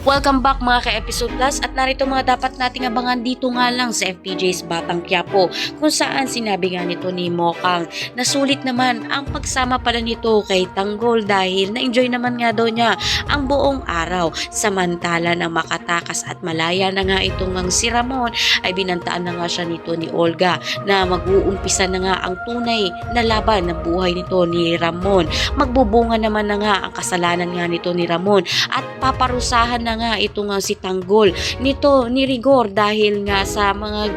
Welcome back mga ka-episode plus at narito mga dapat nating abangan dito nga lang sa FPJ's Batang Quiapo kung saan sinabi nga nito ni Mokang. Na sulit naman ang pagsama pala nito kay Tanggol dahil na-enjoy naman nga daw niya ang buong araw. Samantala na makatakas at malaya na nga itong ang si Ramon ay binantaan na nga siya nito ni Olga na mag-uumpisa na nga ang tunay na laban ng buhay nito ni Ramon. Magbubunga naman na nga ang kasalanan nga nito ni Ramon at paparusahan na nga ito nga si Tanggol. Nito ni Rigor dahil nga sa mga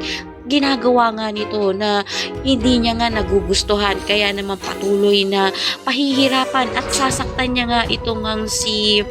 ginagawa nga nito na hindi niya nga nagugustuhan. Kaya naman patuloy na pahihirapan at sasaktan niya nga itong ang si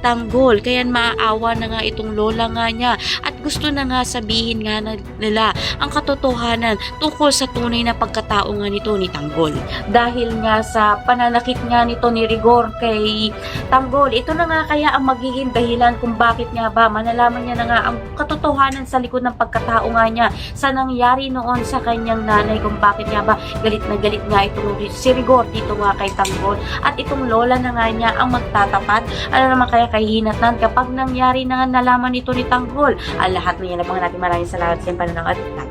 Tanggol. Kaya maaawa na nga itong lola nga niya. At gusto na nga sabihin nga nila ang katotohanan tungkol sa tunay na pagkatao nga nito ni Tanggol. Dahil nga sa pananakit nga nito ni Rigor kay Tanggol ito na nga kaya ang magiging dahilan kung bakit nga ba manalaman niya na nga ang katotohanan sa likod ng pagkatao nga niya. Sa nangyari noon sa kanyang nanay kung bakit nga ba galit na galit nga itong si Rigor dito nga kay Tanggol. At itong lola na nga niya ang magtatapat. Ano naman kaya kahinatnan kapag nangyari na nalaman ito ni Tanggol ang lahat na yan lang mga natin maraming salamat sa inyong panonood